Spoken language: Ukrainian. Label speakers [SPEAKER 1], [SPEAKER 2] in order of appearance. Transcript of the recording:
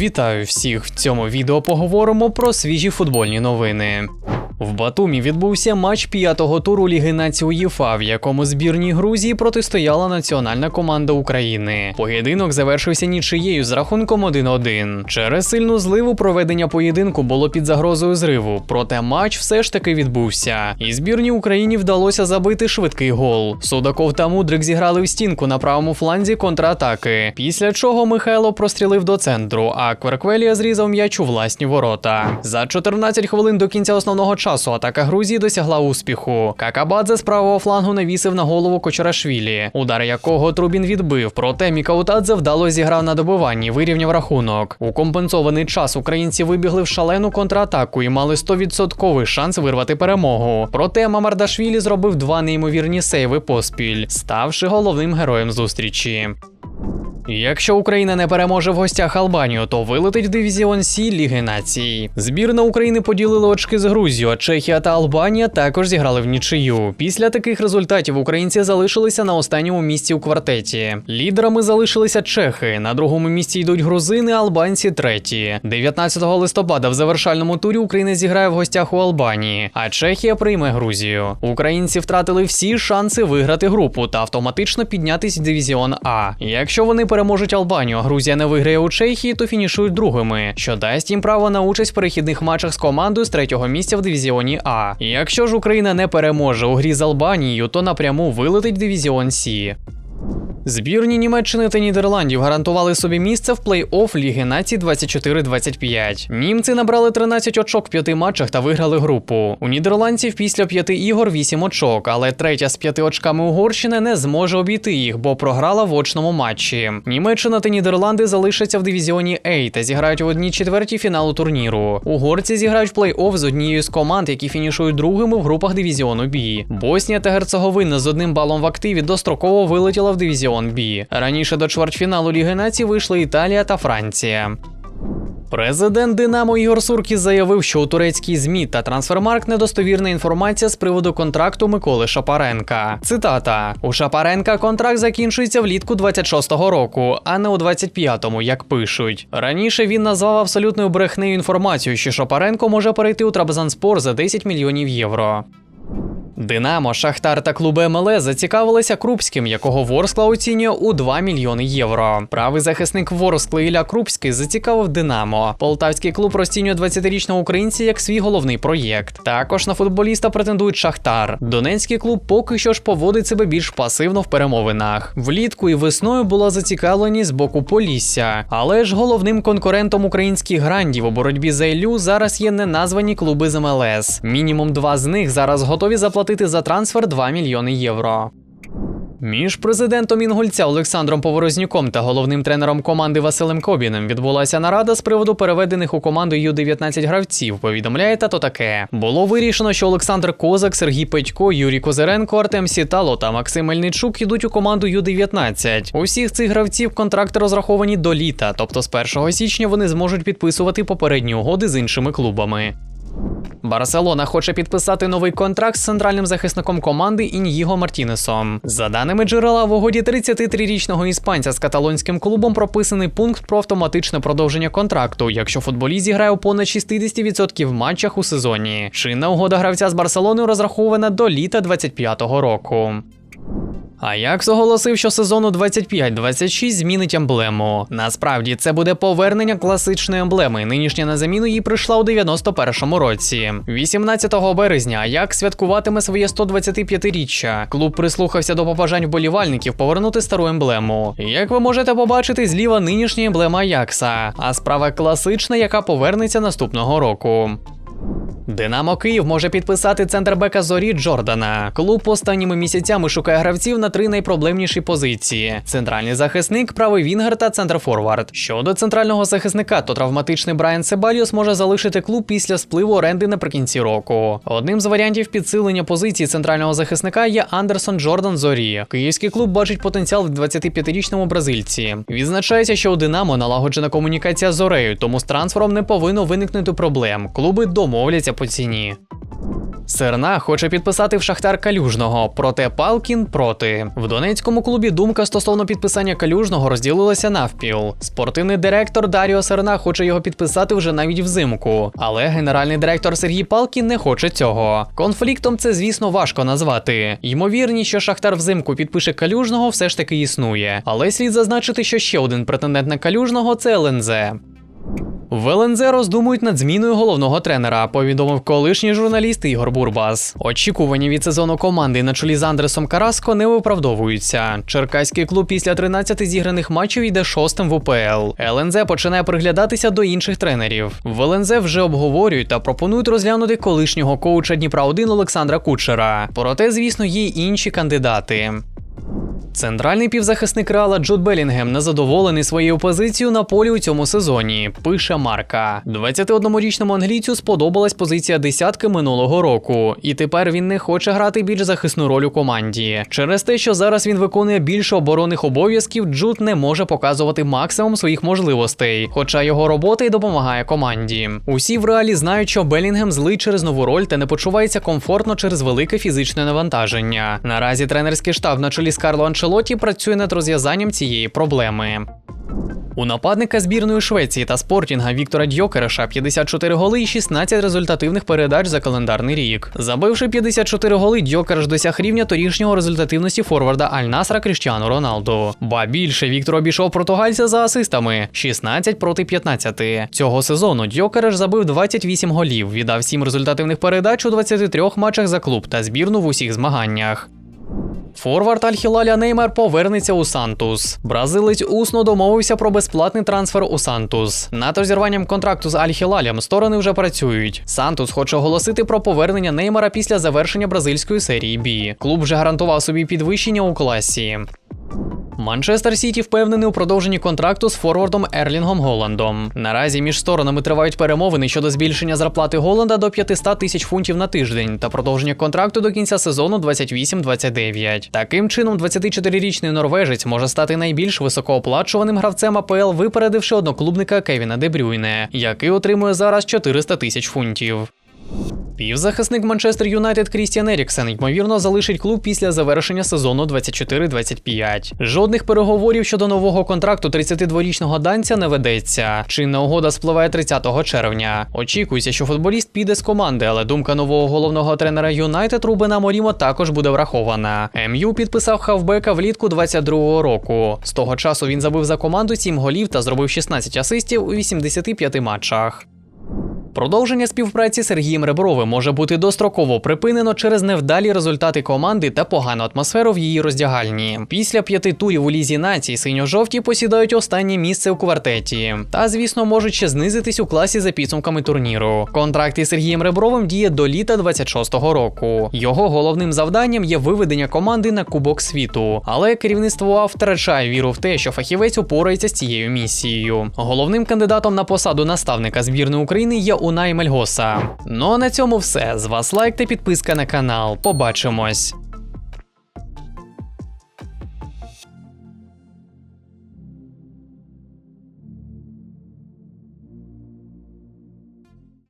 [SPEAKER 1] Вітаю всіх! В цьому відео поговоримо про свіжі футбольні новини. В Батумі відбувся матч п'ятого туру Ліги націй УЄФА, в якому збірній Грузії протистояла національна команда України. Поєдинок завершився нічиєю з рахунком 1-1. Через сильну зливу проведення поєдинку було під загрозою зриву, проте матч все ж таки відбувся. І збірній Україні вдалося забити швидкий гол. Судаков та Мудрик зіграли в стінку на правому фланзі контратаки. Після чого Михайло прострілив до центру, а Кверквелія зрізав м'яч у власні ворота. За 14 хвилин до кінця основного часу атака Грузії досягла успіху. Какабадзе з правого флангу навісив на голову Кочарашвілі, удар якого Трубін відбив. Проте Мікаутадзе вдало зіграв на добиванні, вирівняв рахунок. У компенсований час українці вибігли в шалену контратаку і мали 100% шанс вирвати перемогу. Проте Мамардашвілі зробив два неймовірні сейви поспіль, ставши головним героєм зустрічі. Якщо Україна не переможе в гостях Албанію, то вилетить в дивізіон Сі Ліги Націй. Збірна України поділила очки з Грузією, а Чехія та Албанія також зіграли в нічию. Після таких результатів українці залишилися на останньому місці у квартеті. Лідерами залишилися чехи. На другому місці йдуть грузини, албанці треті. 19 листопада в завершальному турі Україна зіграє в гостях у Албанії, а Чехія прийме Грузію. Українці втратили всі шанси виграти групу та автоматично піднятись в дивізіон А. Якщо вони переможуть Албанію, а Грузія не виграє у Чехії, то фінішують другими, що дасть їм право на участь в перехідних матчах з командою з третього місця в дивізіоні А. Якщо ж Україна не переможе у грі з Албанією, то напряму вилетить дивізіон Сі. Збірні Німеччини та Нідерландів гарантували собі місце в плей-офф Ліги націй 24-25. Німці набрали 13 очок в п'яти матчах та виграли групу. У нідерландців після п'яти ігор 8 очок, але третя з п'яти очками Угорщини не зможе обійти їх, бо програла в очному матчі. Німеччина та Нідерланди залишаться в дивізіоні А та зіграють в одній четвертій фіналу турніру. Угорці зіграють плей-офф з однією з команд, які фінішують другими в групах дивізіону Б. Боснія та Герцеговина з одним балом в активі достроково вилетіла в дивізіон Б. Раніше до чвертьфіналу Ліги націй вийшли Італія та Франція. Президент Динамо Ігор Суркіс заявив, що у турецькій змі та трансфермарк недостовірна інформація з приводу контракту Миколи Шапаренка. Цитата: у Шапаренка контракт закінчується влітку 26-го року, а не у 25-му, як пишуть. Раніше він назвав абсолютною брехнею інформацію, що Шапаренко може перейти у Трабзанспор за 10 мільйонів євро. Динамо, Шахтар та клуби МЛС зацікавилися Крупським, якого Ворскла оцінює у 2 мільйони євро. Правий захисник Ворскли Ілля Крупський зацікавив Динамо. Полтавський клуб розцінює 20-річного українця як свій головний проєкт. Також на футболіста претендують Шахтар. Донецький клуб поки що ж поводить себе більш пасивно в перемовинах. Влітку і весною була зацікавленість з боку Полісся, але ж головним конкурентом українських грандів у боротьбі за Іллю зараз є неназвані клуби з МЛС. Мінімум два з них зараз готові заплатити за трансфер 2 мільйони євро. Між президентом Інгульця Олександром Поворознюком та головним тренером команди Василем Кобіним відбулася нарада з приводу переведених у команду Ю-19 гравців. Повідомляє тато таке. Було вирішено, що Олександр Козак, Сергій Петько, Юрій Козиренко, Артем Сітало та Максим Мельничук ідуть у команду Ю-19. Усіх цих гравців контракти розраховані до літа, тобто з 1 січня вони зможуть підписувати попередні угоди з іншими клубами. Барселона хоче підписати новий контракт з центральним захисником команди Ін'їго Мартінесом. За даними джерела, в угоді 33-річного іспанця з каталонським клубом прописаний пункт про автоматичне продовження контракту, якщо футболіст зіграє у понад 60% матчах у сезоні. Чинна угода гравця з Барселоною розрахована до літа 25-го року. Аякс оголосив, що сезону 25-26 змінить емблему. Насправді це буде повернення класичної емблеми. Нинішня на заміну їй прийшла у 91-му році. 18 березня Аякс святкуватиме своє 125-річчя. Клуб прислухався до побажань вболівальників повернути стару емблему. Як ви можете побачити, зліва нинішня емблема Аякса, а справа класична, яка повернеться наступного року. Динамо Київ може підписати центрбека зорі Джордана. Клуб останніми місяцями шукає гравців на три найпроблемніші позиції: центральний захисник, правий вінгер та центрфорвард. Щодо центрального захисника, то травматичний Брайан Себаліос може залишити клуб після спливу оренди наприкінці року. Одним з варіантів підсилення позиції центрального захисника є Андерсон Джордан Зорі. Київський клуб бачить потенціал в 25-річному бразильці. Відзначається, що у Динамо налагоджена комунікація з Зорею, тому з трансфером не повинно виникнути проблем. Клуби домовляться по ціні. Серна хоче підписати в Шахтар Калюжного, проте Палкін проти. В Донецькому клубі думка стосовно підписання Калюжного розділилася навпіл. Спортивний директор Даріо Серна хоче його підписати вже навіть взимку, але генеральний директор Сергій Палкін не хоче цього. Конфліктом це, звісно, важко назвати. Ймовірність, що Шахтар взимку підпише Калюжного, все ж таки існує. Але слід зазначити, що ще один претендент на Калюжного це ЛНЗ. В ЛНЗ роздумують над зміною головного тренера, повідомив колишній журналіст Ігор Бурбас. Очікування від сезону команди на чолі з Андресом Караско не виправдовуються. Черкаський клуб після 13 зіграних матчів йде шостим в УПЛ. ЛНЗ починає приглядатися до інших тренерів. В ЛНЗ вже обговорюють та пропонують розглянути колишнього коуча Дніпра 1 Олександра Кучера. Проте, звісно, є інші кандидати. Центральний півзахисник Реала Джуд Белінгем незадоволений своєю позицією на полі у цьому сезоні. Пише Марка. 21-річному англійцю сподобалась позиція десятки минулого року, і тепер він не хоче грати більш захисну роль у команді. Через те, що зараз він виконує більше оборонних обов'язків, Джуд не може показувати максимум своїх можливостей, хоча його робота й допомагає команді. Усі в реалі знають, що Белінгем злий через нову роль та не почувається комфортно через велике фізичне навантаження. Наразі тренерський штаб на чолі з Карло Анчелоті працює над розв'язанням цієї проблеми. У нападника збірної Швеції та спортінга Віктора Дьокереша 54 голи і 16 результативних передач за календарний рік. Забивши 54 голи, Дьокереш досяг рівня торішнього результативності форварда Аль-Насра Кріштіану Роналду. Ба більше Віктор обійшов португальця за асистами 16 проти 15. Цього сезону Дьокереш забив 28 голів, віддав 7 результативних передач у 23 матчах за клуб та збірну в усіх змаганнях. Форвард Альхілаля Неймар повернеться у Сантус. Бразилець усно домовився про безплатний трансфер у Сантус. Над розірванням контракту з Аль-Хілалем сторони вже працюють. Сантус хоче оголосити про повернення Неймара після завершення бразильської серії Бі. Клуб вже гарантував собі підвищення у класі. Манчестер Сіті впевнений у продовженні контракту з форвардом Ерлінгом Голландом. Наразі між сторонами тривають перемовини щодо збільшення зарплати Голланда до 500 тисяч фунтів на тиждень та продовження контракту до кінця сезону 28-29. Таким чином, 24-річний норвежець може стати найбільш високооплачуваним гравцем АПЛ, випередивши одноклубника Кевіна Дебрюйне, який отримує зараз 400 тисяч фунтів. Півзахисник Манчестер Юнайтед Крістіан Еріксен ймовірно залишить клуб після завершення сезону 24-25. Жодних переговорів щодо нового контракту 32-річного данця не ведеться. Чинна угода спливає 30 червня. Очікується, що футболіст піде з команди, але думка нового головного тренера Юнайтед Рубена Морімо також буде врахована. МЮ підписав хавбека влітку 22-го року. З того часу він забив за команду 7 голів та зробив 16 асистів у 85 матчах. Продовження співпраці з Сергієм Ребровим може бути достроково припинено через невдалі результати команди та погану атмосферу в її роздягальні. Після п'яти турів у лізі націй синьо-жовті посідають останнє місце у квартеті. Та, звісно, можуть ще знизитись у класі за підсумками турніру. Контракт із Сергієм Ребровим діє до літа 26-го року. Його головним завданням є виведення команди на Кубок світу, але керівництво УА втрачає віру в те, що фахівець упорається з цією місією. Головним кандидатом на посаду наставника збірної України є Унай Мельгоса. Ну а на цьому все. З вас лайк та підписка на канал. Побачимось.